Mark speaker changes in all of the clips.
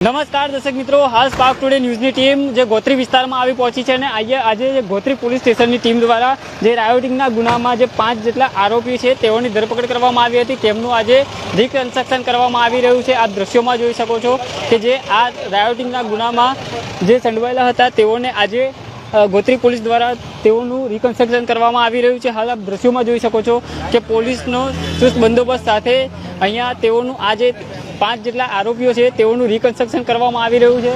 Speaker 1: નમસ્કાર દર્શક મિત્રો, હાલ સ્પાર્ક ટુડે ન્યૂઝની ટીમ જે ગોત્રી વિસ્તારમાં આવી પહોંચી છે અને આજે આજે ગોત્રી પોલીસ સ્ટેશનની ટીમ દ્વારા જે રાયોટિંગના ગુનામાં જે પાંચ જેટલા આરોપી છે, તેઓની ધરપકડ કરવામાં આવી હતી. તેમનું આજે રિકન્સ્ટ્રક્શન કરવામાં આવી રહ્યું છે. આ દ્રશ્યોમાં જોઈ શકો છો કે જે આ રાયોટિંગના ગુનામાં જે સંડવાયેલા હતા, તેઓને આજે ગોત્રી પોલીસ દ્વારા તેઓનું રિકન્સ્ટ્રક્શન કરવામાં આવી રહ્યું છે. હાલ આપ દ્રશ્યોમાં જોઈ શકો છો કે પોલીસનો ચુસ્ત બંદોબસ્ત સાથે અહીંયા તેઓનું આ જે પાંચ જેટલા આરોપીઓ છે તેઓનું રિકન્સ્ટ્રક્શન કરવામાં આવી રહ્યું છે.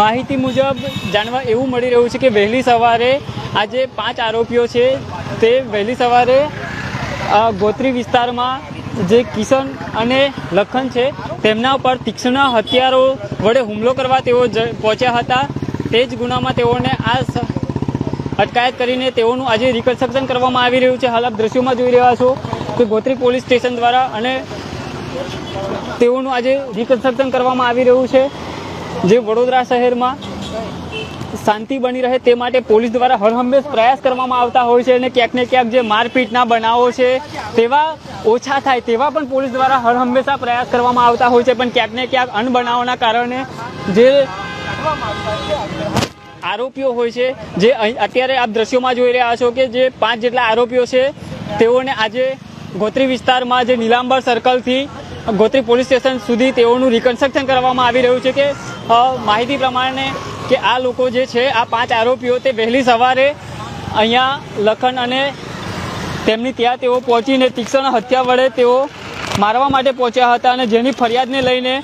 Speaker 1: માહિતી મુજબ જાણવા એવું મળી રહ્યું છે કે વહેલી સવારે આ જે પાંચ આરોપીઓ છે તે વહેલી સવારે ગોત્રી વિસ્તારમાં જે કિશન અને લખન છે તેમના પર તીક્ષ્ણ હથિયારો વડે હુમલો કરવા તેઓ પહોંચ્યા હતા. તે જ ગુનામાં તેઓને આ અટકાયત કરીને તેઓનું આજે રિકન્સ્ટ્રક્શન કરવામાં આવી રહ્યું છે. હાલ આપ દ્રશ્યોમાં જોઈ રહ્યા છો કે ગોત્રી પોલીસ સ્ટેશન દ્વારા અને તેઓનું આજે રિકન્સ્ટ્રક્શન કરવામાં આવી રહ્યું છે. જે વડોદરા શહેરમાં શાંતિ બની રહે તે માટે પોલીસ દ્વારા હરહંમેશ પ્રયાસ કરવામાં આવતા હોય છે અને ક્યાંક ને ક્યાંક જે મારપીટના બનાવો છે તેવા ઓછા થાય તેવા પણ પોલીસ દ્વારા હરહંમેશા પ્રયાસ કરવામાં આવતા હોય છે. પણ ક્યાંક ને ક્યાંક અનબનાવોના કારણે જે આરોપીઓ હોય છે, જે અત્યારે આપ દ્રશ્યોમાં જોઈ રહ્યા છો કે જે પાંચ જેટલા આરોપીઓ છે, તેઓને આજે ગોત્રી વિસ્તારમાં જે નીલાંબર સર્કલથી ગોત્રી પોલીસ સ્ટેશન સુધી તેઓનું રિકન્સ્ટ્રક્શન કરવામાં આવી રહ્યું છે કે માહિતી પ્રમાણે કે આ લોકો જે છે, આ પાંચ આરોપીઓ તે વહેલી સવારે અહીંયા લખન અને તેમની ત્યાં તેઓ પહોંચીને તીક્ષ્ણ હત્યા વડે તેઓ મારવા માટે પહોંચ્યા હતા અને જેની ફરિયાદને લઈને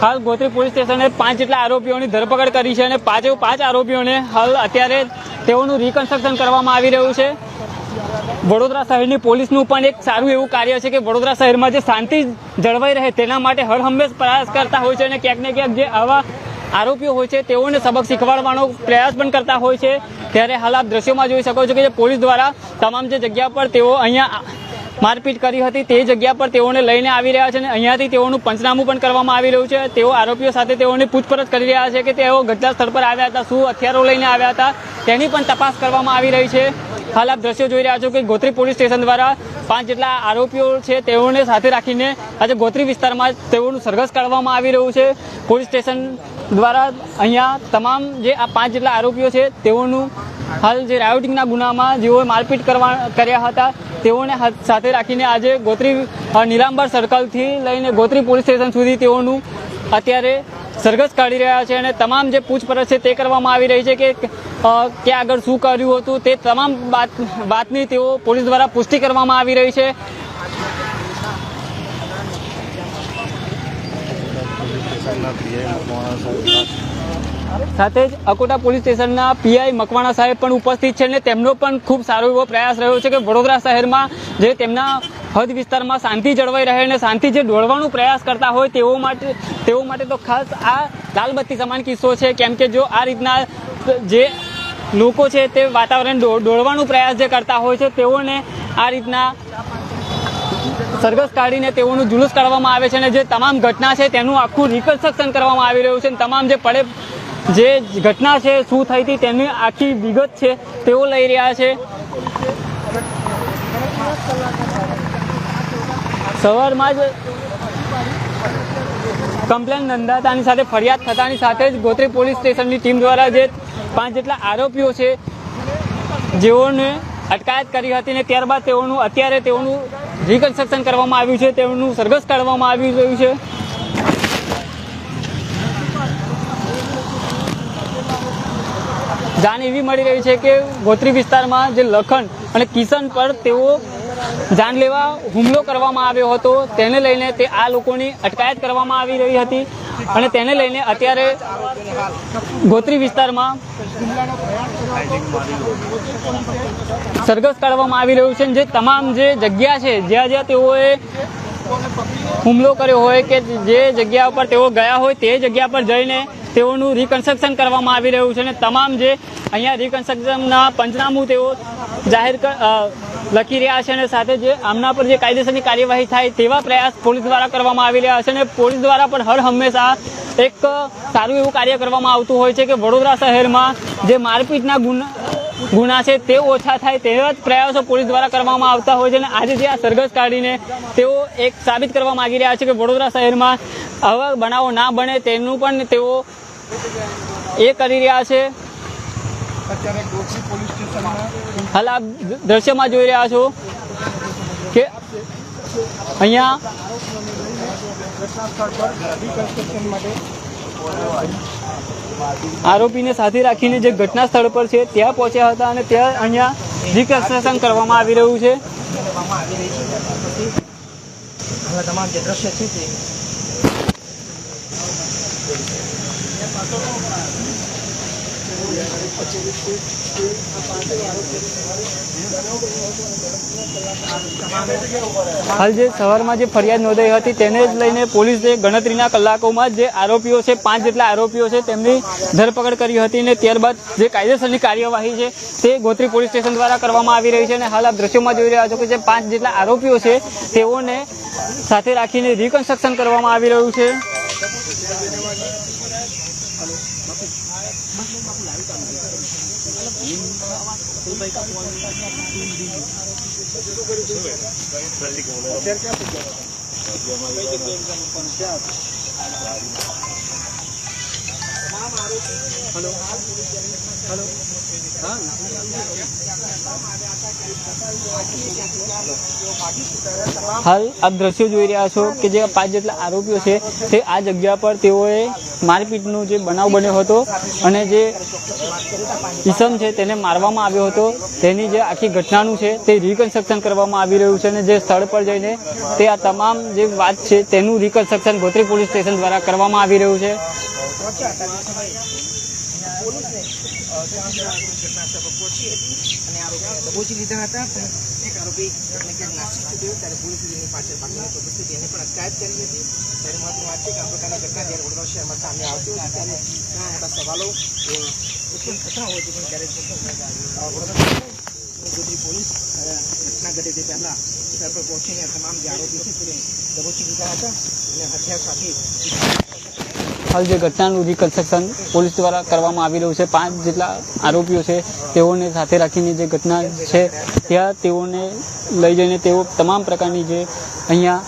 Speaker 1: હાલ ગોત્રી પોલીસ સ્ટેશને પાંચ જેટલા આરોપીઓની ધરપકડ કરી છે અને પાંચે પાંચ આરોપીઓને હાલ અત્યારે તેઓનું રિકન્સ્ટ્રક્શન કરવામાં આવી રહ્યું છે. વડોદરા શહેરની પોલીસનું પણ એક સારું એવું કાર્ય છે કે વડોદરા શહેરમાં જે શાંતિ જળવાઈ રહે તેના માટે હર હંમેશ પ્રયાસ કરતા હોય છે અને ક્યાંક ને ક્યાંક જે આવા આરોપીઓ હોય છે તેઓને સબક શીખવાડવાનો પ્રયાસ પણ કરતા હોય છે. ત્યારે હાલ આપ દ્રશ્યોમાં જોઈ શકો છો કે જે પોલીસ દ્વારા તમામ જે જગ્યા પર તેઓ અહીંયા મારપીટ કરી હતી. તે જગ્યા પર તેઓને લઈને આવી રહ્યા છે અને અહીંયાથી તેઓનું પંચનામું પણ કરવામાં આવી રહ્યું છે. તેઓ આરોપીઓ સાથે તેઓની પૂછપરછ કરી રહ્યા છે કે તેઓ ઘટના સ્થળ પર આવ્યા હતા, શું હથિયારો લઈને આવ્યા હતા, તેની પણ તપાસ કરવામાં આવી રહી છે. હાલ આપ દ્રશ્યો જોઈ રહ્યા છો કે ગોત્રી પોલીસ સ્ટેશન દ્વારા પાંચ જેટલા આરોપીઓ છે તેઓને સાથે રાખીને આજે ગોત્રી વિસ્તારમાં તેઓનું સરઘસ કાઢવામાં આવી રહ્યું છે. પોલીસ સ્ટેશન દ્વારા અહીંયા તમામ જે આ પાંચ જેટલા આરોપીઓ છે તેઓનું હાલ જે રાયોટિંગના ગુનામાં જેઓએ મારપીટ કરવા કર્યા હતા તેઓને સાથે રાખીને આજે ગોત્રી નીલાંબર સર્કલથી લઈને ગોત્રી પોલીસ સ્ટેશન સુધી તેઓનું અત્યારે સરઘસ કાઢી રહ્યા છે અને તમામ જે પૂછપરછ છે તે કરવામાં આવી રહી છે કે ક્યાં આગળ શું કર્યું હતું તે તમામ બાત, વાતની તેઓ પોલીસ દ્વારા પુષ્ટિ કરવામાં આવી રહી છે. સાથે જ અકોટા પોલીસ સ્ટેશનના પીઆઈ મકવાણા સાહેબ પણ ઉપસ્થિત છે અને તેમનો પણ ખૂબ સારો એવો પ્રયાસ રહ્યો છે કે વડોદરા શહેરમાં જે તેમના હદ વિસ્તારમાં શાંતિ જળવાઈ રહે અને શાંતિ જે દોડવાનો પ્રયાસ કરતા હોય તેઓ માટે તેઓ માટે તો ખાસ આ લાલબત્તી સમાન કિસ્સો છે. કેમ કે જો આ રીતના જે લોકો છે તે વાતાવરણ ડોળવાનો પ્રયાસ જે કરતા હોય છે તેઓને આ રીતના સરઘસ કાઢીને તેઓનું જુલુસ કાઢવામાં આવે છે અને જે તમામ ઘટના છે તેનું આખું રિકન્સ્ટ્રક્શન કરવામાં આવી રહ્યું છે અને તમામ જે પડે જે ઘટના છે, શું થઈ હતી, તેની આખી વિગત છે, તેઓ લઈ રહ્યા છે. સવારમાં જ કમ્પ્લેન નોંધાતાની સાથે ફરિયાદ થતાની સાથે જ ગોત્રી પોલીસ સ્ટેશનની ટીમ દ્વારા જે પાંચ જેટલા આરોપીઓ છે, જેઓને અટકાયત કરી હતી ને ત્યારબાદ તેઓનું અત્યારે તેઓનું રિકન્સ્ટ્રક્શન કરવામાં આવ્યું છે, તેઓનું સરઘસ કાઢવામાં આવી રહ્યું છે. જાણ એવી મળી રહી છે કે ગોત્રી વિસ્તારમાં જે લખન અને કિશન પર તેઓ જાન લેવા હુમલો કરવામાં આવ્યો હતો. તેને લઈને તે આ લોકોની અટકાયત કરવામાં આવી રહી હતી અને તેને લઈને અત્યારે ગોત્રી વિસ્તારમાં સરઘસ કાઢવામાં આવી રહ્યું છે જે તમામ જે જગ્યા છે, જ્યાં જ્યાં તેઓએ હુમલો કર્યો હોય કે જે જગ્યા ઉપર તેઓ ગયા હોય તે જગ્યા પર જઈને તેઓનું રિકન્સ્ટ્રક્શન કરવામાં આવી રહ્યું છે અને તમામ જે અહીંયા રિકન્સ્ટ્રક્શનના પંચનામું તેઓ જાહેર લખી રહ્યા છે અને સાથે જે આમના પર જે કાયદેસરની કાર્યવાહી થાય તેવા પ્રયાસ પોલીસ દ્વારા કરવામાં આવી રહ્યા છે અને પોલીસ દ્વારા પણ હર હંમેશા એક સારું એવું કાર્ય કરવામાં આવતું હોય છે કે વડોદરા શહેરમાં જે મારપીટના ગુના ગુના છે તે ઓછા થાય તેવા જ પ્રયાસો પોલીસ દ્વારા કરવામાં આવતા હોય છે અને આજે જે આ સરઘસ કાઢીને તેઓ એક સાબિત કરવા માંગી રહ્યા છે કે વડોદરા શહેરમાં આવા બનાવો ના બને તેનું પણ તેઓ એ કરી રહ્યા છે. હાલ આપ દ્રશ્યમાં જોઈ રહ્યા છો કે અહીંયા આરોપીને સાથે રાખીને જે ઘટના સ્થળ પર છે, ત્યાં પહોંચ્યા હતા અને ત્યાં અહીંયા રિકન્સ્ટ્રક્શન કરવામાં આવી રહ્યું છે.
Speaker 2: તમામ જે દ્રશ્ય છે તે
Speaker 1: હાલ જે સવારમાં જે ફરિયાદ નોંધાઈ હતી તેને જ લઈને પોલીસે ગણતરીના કલાકોમાં જે આરોપીઓ છે, પાંચ જેટલા આરોપીઓ છે, તેમની ધરપકડ કરી હતી અને ત્યારબાદ જે કાયદેસરની કાર્યવાહી છે તે ગોત્રી પોલીસ સ્ટેશન દ્વારા કરવામાં આવી રહી છે અને હાલ આપ દ્રશ્યોમાં જોઈ રહ્યા છો કે જે પાંચ જેટલા આરોપીઓ છે તેઓને સાથે રાખીને રિકન્સ્ટ્રક્શન કરવામાં આવી રહ્યું છે. હાલ. આપ દ્રશ્યો જોઈ રહ્યા છો કે જે પાંચ જેટલા આરોપીઓ છે તે આ જગ્યા પર તેઓએ મારપીટનો જે બનાવ બન્યો હતો અને જે ઈસમ છે તેને મારવામાં આવ્યો હતો. તેની જે આખી ઘટનાનું છે તે રિકન્સ્ટ્રક્શન કરવામાં આવી રહ્યું છે અને જે સ્થળ પર જઈને તે આ તમામ જે વાત છે તેનું રિકન્સ્ટ્રક્શન ગોત્રી પોલીસ સ્ટેશન દ્વારા કરવામાં આવી રહ્યું છે.
Speaker 2: સ્થળ પહોંચી હતી અને આરોપીને દબોચી લીધા હતા પણ એક આરોપી ક્યાંક નાસી છૂટ્યો ત્યારે પોલીસ એની પાછળ બાકીની ચોક્કસથી તેને પણ અટકાયત કરી હતી ત્યારે માત્ર વાત છે કે આ પ્રકારની ઘટના જ્યારે વડોદરા શહેરમાં સામે આવતી હતી ત્યારે ઘણા મોટા સવાલો ઉત્પન્ન થતા હોય છે પણ ત્યારે વડોદરા પોલીસ ઘટના ઘટે તે પહેલા સ્થળ પર પહોંચીને તમામ જે આરોપી છે તેને દબોચી લીધા હતા અને હથિયાર સાથે
Speaker 1: હાલ જે ઘટનાનું રિકન્સ્ટ્રક્શન પોલીસ દ્વારા કરવામાં આવી રહ્યું છે, પાંચ જેટલા આરોપીઓ છે, તેઓને સાથે રાખીને જે ઘટના છે, ત્યાં તેઓને લઈ જઈને તેઓ તમામ પ્રકારની જે અહીંયા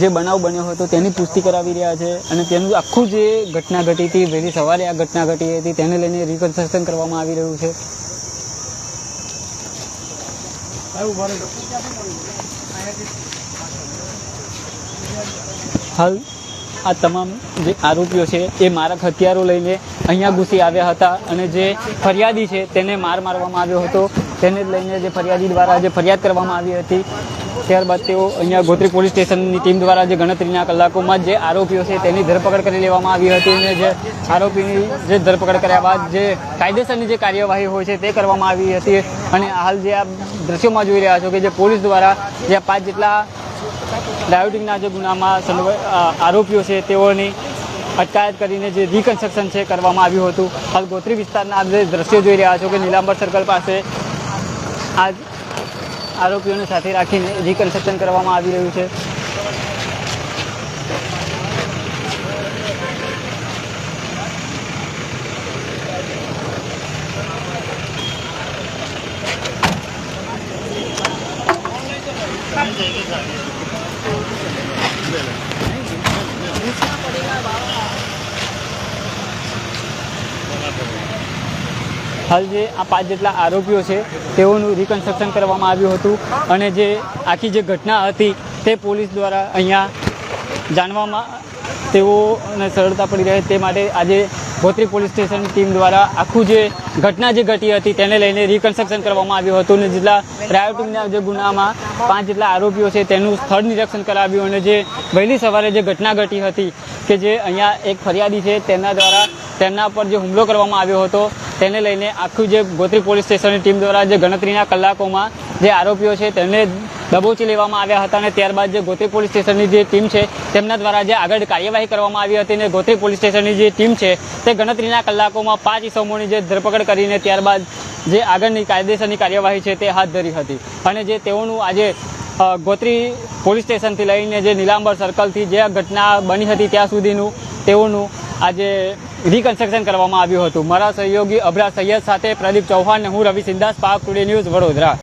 Speaker 1: જે બનાવ બન્યો હતો, તેની પુષ્ટિ કરાવી રહ્યા છે અને તેનું આખું જે ઘટના ઘટી હતી, વહેલી સવારે આ ઘટના ઘટી હતી, તેને લઈને રિકન્સ્ટ્રક્શન કરવામાં આવી રહ્યું છે. હાલ, આ તમામ જે આરોપીઓ છે, એ મારક હથિયારો લઈને અહીંયા ઘૂસી આવ્યા હતા અને જે ફરિયાદી છે, તેને માર મારવામાં આવ્યો હતો. તેને જ લઈને જે ફરિયાદી દ્વારા જે ફરિયાદ કરવામાં આવી હતી ત્યારબાદ તેઓ અહીંયા ગોત્રી પોલીસ સ્ટેશનની ટીમ દ્વારા જે ગણતરીના કલાકોમાં જે આરોપીઓ છે તેની ધરપકડ કરી લેવામાં આવી હતી અને જે આરોપીની જે ધરપકડ કર્યા બાદ જે કાયદેસરની જે કાર્યવાહી હોય છે તે કરવામાં આવી હતી. અને હાલ જે આ દ્રશ્યોમાં જોઈ રહ્યા છો કે જે પોલીસ દ્વારા જે પાંચ જેટલા ડાયોટિંગના જે ગુનામાં આરોપીઓ છે તેઓની અટકાયત કરીને જે રિકન્સ્ટ્રક્શન છે કરવામાં આવ્યું હતું. હાલ ગોત્રી વિસ્તારના જે દ્રશ્યો જોઈ રહ્યા છો કે નીલાંબર સર્કલ પાસે આ આરોપીઓને સાથે રાખીને રિકન્સ્ટ્રક્શન કરવામાં આવી રહ્યું છે. હાલ જે આ પાંચ જેટલા આરોપીઓ છે, તેઓનું રિકન્સ્ટ્રક્શન કરવામાં આવ્યું હતું. અને જે આખી જે ઘટના હતી, તે પોલીસ દ્વારા અહીંયા જાણવામાં તેઓને સરળતા પડી રહે તે માટે આજે ગોત્રી પોલીસ સ્ટેશન ટીમ દ્વારા આખું જે ઘટના જે ઘટી હતી, તેને લઈને રિકન્સ્ટ્રક્શન કરવામાં આવ્યું હતું. અને જેટલા રાયોટિંગના જે ગુનામાં પાંચ જેટલા આરોપીઓ છે, તેનું સ્થળ નિરીક્ષણ કરાવ્યું. અને જે વહેલી સવારે જે ઘટના ઘટી હતી, કે જે અહીંયા એક ફરિયાદી છે, તેના દ્વારા તેમના પર જે હુમલો કરવામાં આવ્યો હતો તેને લઈને આખું જે ગોત્રી પોલીસ સ્ટેશનની ટીમ દ્વારા જે ગણતરીના કલાકોમાં જે આરોપીઓ છે તેમને દબોચી લેવામાં આવ્યા હતા અને ત્યારબાદ જે ગોત્રી પોલીસ સ્ટેશનની જે ટીમ છે તેમના દ્વારા જે આગળ કાર્યવાહી કરવામાં આવી હતી અને ગોત્રી પોલીસ સ્ટેશનની જે ટીમ છે તે ગણતરીના કલાકોમાં પાંચ ઇસમોની જે ધરપકડ કરીને ત્યારબાદ જે આગળની કાયદેસરની કાર્યવાહી છે તે હાથ ધરી હતી. અને જે તેઓનું આજે ગોત્રી પોલીસ સ્ટેશનથી લઈને જે નીલાંબર સર્કલથી જે ઘટના બની હતી ત્યાં સુધીનું તેઓનું આજે રિકન્સ્ટ્રક્શન કરવામાં આવ્યું હતું. મારા સહયોગી અભરા સૈયદ સાથે પ્રદીપ ચૌહાણ હું રવિ સિંદાસ પાક ટુડે ન્યૂઝ વડોદરા.